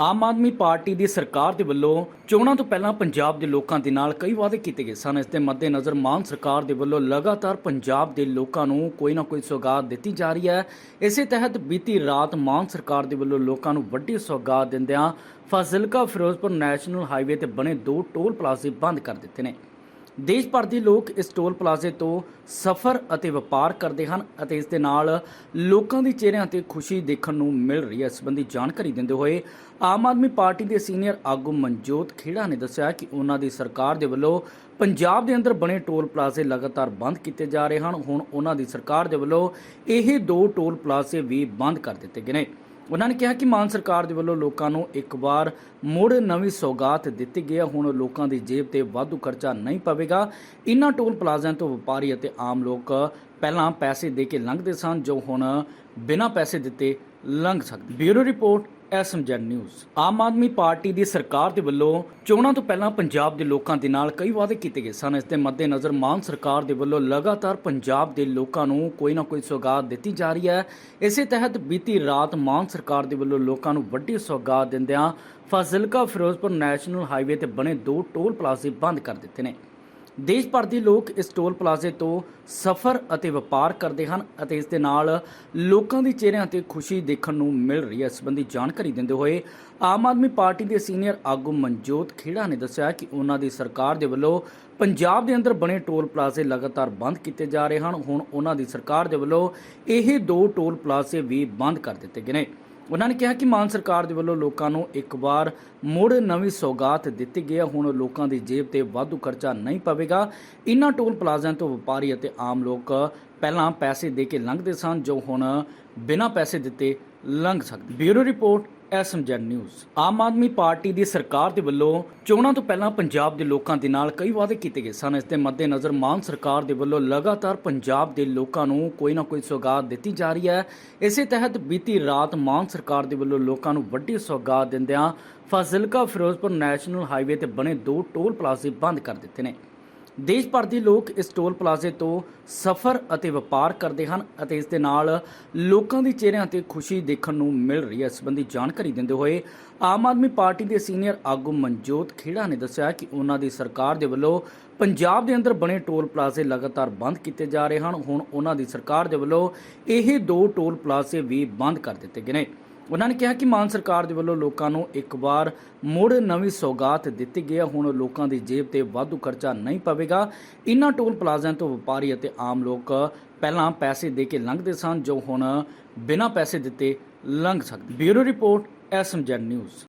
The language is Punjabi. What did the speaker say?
ਆਮ ਆਦਮੀ ਪਾਰਟੀ ਦੀ ਸਰਕਾਰ ਦੇ ਵੱਲੋਂ ਚੋਣਾਂ ਤੋਂ ਪਹਿਲਾਂ ਪੰਜਾਬ ਦੇ ਲੋਕਾਂ ਦੇ ਨਾਲ ਕਈ ਵਾਅਦੇ ਕੀਤੇ ਗਏ ਸਨ। ਇਸ ਦੇ ਮੱਦੇਨਜ਼ਰ ਮਾਨ ਸਰਕਾਰ ਦੇ ਵੱਲੋਂ ਲਗਾਤਾਰ ਪੰਜਾਬ ਦੇ ਲੋਕਾਂ ਨੂੰ ਕੋਈ ਨਾ ਕੋਈ ਸੌਗਾਤ ਦਿੱਤੀ ਜਾ ਰਹੀ ਹੈ। ਇਸੇ ਤਹਿਤ ਬੀਤੀ ਰਾਤ ਮਾਨ ਸਰਕਾਰ ਦੇ ਵੱਲੋਂ ਲੋਕਾਂ ਨੂੰ ਵੱਡੀ ਸੌਗਾਤ ਦਿੰਦਿਆਂ ਫਾਜ਼ਿਲਕਾ ਫਿਰੋਜ਼ਪੁਰ ਨੈਸ਼ਨਲ ਹਾਈਵੇ ਤੇ ਬਣੇ ਦੋ ਟੋਲ ਪਲਾਜ਼ੇ ਬੰਦ ਕਰ ਦਿੱਤੇ ਨੇ। ਦੇਸ਼ ਭਰ ਦੇ ਲੋਕ ਇਸ ਟੋਲ ਪਲਾਜ਼ੇ ਤੋਂ ਸਫ਼ਰ ਅਤੇ ਵਪਾਰ ਕਰਦੇ ਹਨ ਅਤੇ ਇਸ ਦੇ ਨਾਲ ਲੋਕਾਂ ਦੇ ਚਿਹਰਿਆਂ ਤੇ ਖੁਸ਼ੀ ਦੇਖਣ ਨੂੰ ਮਿਲ ਰਹੀ ਹੈ। ਇਸ ਸੰਬੰਧੀ ਜਾਣਕਾਰੀ ਦਿੰਦੇ ਹੋਏ ਆਮ ਆਦਮੀ ਪਾਰਟੀ ਦੇ ਸੀਨੀਅਰ ਆਗੂ ਮਨਜੋਤ ਖੇੜਾ ਨੇ ਦੱਸਿਆ ਕਿ ਉਹਨਾਂ ਦੀ ਸਰਕਾਰ ਦੇ ਵੱਲੋਂ ਪੰਜਾਬ ਦੇ ਅੰਦਰ ਬਣੇ ਟੋਲ ਪਲਾਜ਼ੇ ਲਗਾਤਾਰ ਬੰਦ ਕੀਤੇ ਜਾ ਰਹੇ ਹਨ। ਹੁਣ ਉਹਨਾਂ ਦੀ ਸਰਕਾਰ ਦੇ ਵੱਲੋਂ ਇਹ ਦੋ ਟੋਲ ਪਲਾਜ਼ੇ ਵੀ ਬੰਦ ਕਰ ਦਿੱਤੇ ਗਏ ਨੇ। ਉਹਨਾਂ ਨੇ ਕਿਹਾ ਕਿ ਮਾਨ ਸਰਕਾਰ ਦੇ ਵੱਲੋਂ ਲੋਕਾਂ ਨੂੰ ਇੱਕ ਵਾਰ ਮੁੜ ਨਵੀਂ ਸੌਗਾਤ ਦਿੱਤੀ ਗਈ ਹੈ। ਹੁਣ ਲੋਕਾਂ ਦੀ ਜੇਬ ਤੇ ਵਾਧੂ ਖਰਚਾ ਨਹੀਂ ਪਵੇਗਾ। ਇਨ੍ਹਾਂ ਟੋਲ ਪਲਾਜ਼ਿਆਂ ਤੋਂ ਵਪਾਰੀ ਅਤੇ ਆਮ ਲੋਕ ਪਹਿਲਾਂ ਪੈਸੇ ਦੇ ਕੇ ਲੰਘਦੇ ਸਨ, ਜੋ ਹੁਣ ਬਿਨਾਂ ਪੈਸੇ ਦਿੱਤੇ ਲੰਘ ਸਕਦੀ bureau report, SMZ news. Aam Aadmi Party ਦੀ ਸਰਕਾਰ ਦੇ ਵੱਲੋਂ ਚੋਣਾਂ ਤੋਂ ਪਹਿਲਾਂ ਪੰਜਾਬ ਦੇ ਲੋਕਾਂ ਦੇ ਨਾਲ ਕਈ ਵਾਅਦੇ ਕੀਤੇ ਗਏ ਸਨ। ਇਸ ਦੇ ਮੱਦੇਨਜ਼ਰ ਮਾਨ ਸਰਕਾਰ ਦੇ ਵੱਲੋਂ ਲਗਾਤਾਰ ਪੰਜਾਬ ਦੇ ਲੋਕਾਂ ਨੂੰ ਕੋਈ ਨਾ ਕੋਈ ਸੌਗਾਤ ਦਿੱਤੀ ਜਾ ਰਹੀ ਹੈ। ਇਸੇ ਤਹਿਤ ਬੀਤੀ ਰਾਤ ਮਾਨ ਸਰਕਾਰ ਦੇ ਵੱਲੋਂ ਲੋਕਾਂ ਨੂੰ ਵੱਡੀ ਸੌਗਾਤ ਦਿੰਦਿਆਂ ਫਾਜ਼ਿਲਕਾ ਫਿਰੋਜ਼ਪੁਰ ਨੈਸ਼ਨਲ ਹਾਈਵੇ ਤੇ ਬਣੇ ਦੋ ਟੋਲ ਪਲਾਜ਼ੇ ਬੰਦ ਕਰ ਦਿੱਤੇ ਨੇ। ਦੇਸ਼ ਭਰ ਦੇ ਲੋਕ ਇਸ ਟੋਲ ਪਲਾਜ਼ੇ ਤੋਂ ਸਫ਼ਰ ਅਤੇ ਵਪਾਰ ਕਰਦੇ ਹਨ ਅਤੇ ਇਸ ਦੇ ਨਾਲ ਲੋਕਾਂ ਦੇ ਚਿਹਰਿਆਂ ਤੇ ਖੁਸ਼ੀ ਦੇਖਣ ਨੂੰ ਮਿਲ ਰਹੀ ਹੈ। ਇਸ ਸੰਬੰਧੀ ਜਾਣਕਾਰੀ ਦਿੰਦੇ ਹੋਏ ਆਮ ਆਦਮੀ ਪਾਰਟੀ ਦੇ ਸੀਨੀਅਰ ਆਗੂ ਮਨਜੋਤ ਖੇੜਾ ਨੇ ਦੱਸਿਆ ਕਿ ਉਹਨਾਂ ਦੀ ਸਰਕਾਰ ਦੇ ਵੱਲੋਂ ਪੰਜਾਬ ਦੇ ਅੰਦਰ ਬਣੇ ਟੋਲ ਪਲਾਜ਼ੇ ਲਗਾਤਾਰ ਬੰਦ ਕੀਤੇ ਜਾ ਰਹੇ ਹਨ। ਹੁਣ ਉਹਨਾਂ ਦੀ ਸਰਕਾਰ ਦੇ ਵੱਲੋਂ ਇਹ ਦੋ ਟੋਲ ਪਲਾਜ਼ੇ ਵੀ ਬੰਦ ਕਰ ਦਿੱਤੇ ਗਏ ਨੇ। ਉਹਨਾਂ ਨੇ ਕਿਹਾ ਕਿ ਮਾਨ ਸਰਕਾਰ ਦੇ ਵੱਲੋਂ ਲੋਕਾਂ ਨੂੰ ਇੱਕ ਵਾਰ ਮੁੜ ਨਵੀਂ ਸੌਗਾਤ ਦਿੱਤੀ ਗਈ ਹੈ। ਹੁਣ ਲੋਕਾਂ ਦੀ ਜੇਬ ਤੇ ਵਾਧੂ ਖਰਚਾ ਨਹੀਂ ਪਵੇਗਾ। ਇਨ੍ਹਾਂ ਟੋਲ ਪਲਾਜ਼ਿਆਂ ਤੋਂ ਵਪਾਰੀ ਅਤੇ ਆਮ ਲੋਕ ਪਹਿਲਾਂ ਪੈਸੇ ਦੇ ਕੇ ਲੰਘਦੇ ਸਨ, ਜੋ ਹੁਣ ਬਿਨਾਂ ਪੈਸੇ ਦਿੱਤੇ ਲੰਘ ਸਕਦੀ bureau report, SMZ news. Aam Aadmi Party ਦੀ ਸਰਕਾਰ ਦੇ ਵੱਲੋਂ ਚੋਣਾਂ ਤੋਂ ਪਹਿਲਾਂ ਪੰਜਾਬ ਦੇ ਲੋਕਾਂ ਦੇ ਨਾਲ ਕਈ ਵਾਅਦੇ ਕੀਤੇ ਗਏ ਸਨ। ਇਸ ਦੇ ਮੱਦੇਨਜ਼ਰ ਮਾਨ ਸਰਕਾਰ ਦੇ ਵੱਲੋਂ ਲਗਾਤਾਰ ਪੰਜਾਬ ਦੇ ਲੋਕਾਂ ਨੂੰ ਕੋਈ ਨਾ ਕੋਈ ਸੌਗਾਤ ਦਿੱਤੀ ਜਾ ਰਹੀ ਹੈ। ਇਸੇ ਤਹਿਤ ਬੀਤੀ ਰਾਤ ਮਾਨ ਸਰਕਾਰ ਦੇ ਵੱਲੋਂ ਲੋਕਾਂ ਨੂੰ ਵੱਡੀ ਸੌਗਾਤ ਦਿੰਦਿਆਂ ਫਾਜ਼ਿਲਕਾ ਫਿਰੋਜ਼ਪੁਰ ਨੈਸ਼ਨਲ ਹਾਈਵੇ ਤੇ ਬਣੇ ਦੋ ਟੋਲ ਪਲਾਜ਼ੇ ਬੰਦ ਕਰ ਦਿੱਤੇ ਨੇ। ਦੇਸ਼ ਭਰ ਦੇ ਲੋਕ ਇਸ ਟੋਲ ਪਲਾਜ਼ੇ ਤੋਂ ਸਫ਼ਰ ਅਤੇ ਵਪਾਰ ਕਰਦੇ ਹਨ ਅਤੇ ਇਸ ਦੇ ਨਾਲ ਲੋਕਾਂ ਦੇ ਚਿਹਰਿਆਂ ਤੇ ਖੁਸ਼ੀ ਦੇਖਣ ਨੂੰ ਮਿਲ ਰਹੀ ਹੈ। ਇਸ ਸੰਬੰਧੀ ਜਾਣਕਾਰੀ ਦਿੰਦੇ ਹੋਏ ਆਮ ਆਦਮੀ ਪਾਰਟੀ ਦੇ ਸੀਨੀਅਰ ਆਗੂ ਮਨਜੋਤ ਖੇੜਾ ਨੇ ਦੱਸਿਆ ਕਿ ਉਹਨਾਂ ਦੀ ਸਰਕਾਰ ਦੇ ਵੱਲੋਂ ਪੰਜਾਬ ਦੇ ਅੰਦਰ ਬਣੇ ਟੋਲ ਪਲਾਜ਼ੇ ਲਗਾਤਾਰ ਬੰਦ ਕੀਤੇ ਜਾ ਰਹੇ ਹਨ। ਹੁਣ ਉਹਨਾਂ ਦੀ ਸਰਕਾਰ ਦੇ ਵੱਲੋਂ ਇਹ ਦੋ ਟੋਲ ਪਲਾਜ਼ੇ ਵੀ ਬੰਦ ਕਰ ਦਿੱਤੇ ਗਏ ਨੇ। ਉਹਨਾਂ ਨੇ ਕਿਹਾ ਕਿ ਮਾਨ ਸਰਕਾਰ ਦੇ ਵੱਲੋਂ ਲੋਕਾਂ ਨੂੰ ਇੱਕ ਵਾਰ ਮੁੜ ਨਵੀਂ ਸੌਗਾਤ ਦਿੱਤੀ ਗਈ ਹੈ। ਹੁਣ ਲੋਕਾਂ ਦੀ ਜੇਬ ਤੇ ਵਾਧੂ ਖਰਚਾ ਨਹੀਂ ਪਵੇਗਾ। ਇਨ੍ਹਾਂ ਟੋਲ ਪਲਾਜ਼ਿਆਂ ਤੋਂ ਵਪਾਰੀ ਅਤੇ ਆਮ ਲੋਕ ਪਹਿਲਾਂ ਪੈਸੇ ਦੇ ਕੇ ਲੰਘਦੇ ਸਨ, ਜੋ ਹੁਣ ਬਿਨਾਂ ਪੈਸੇ ਦਿੱਤੇ ਲੰਘ ਸਕਦੇ। Bureau report, SMZ news.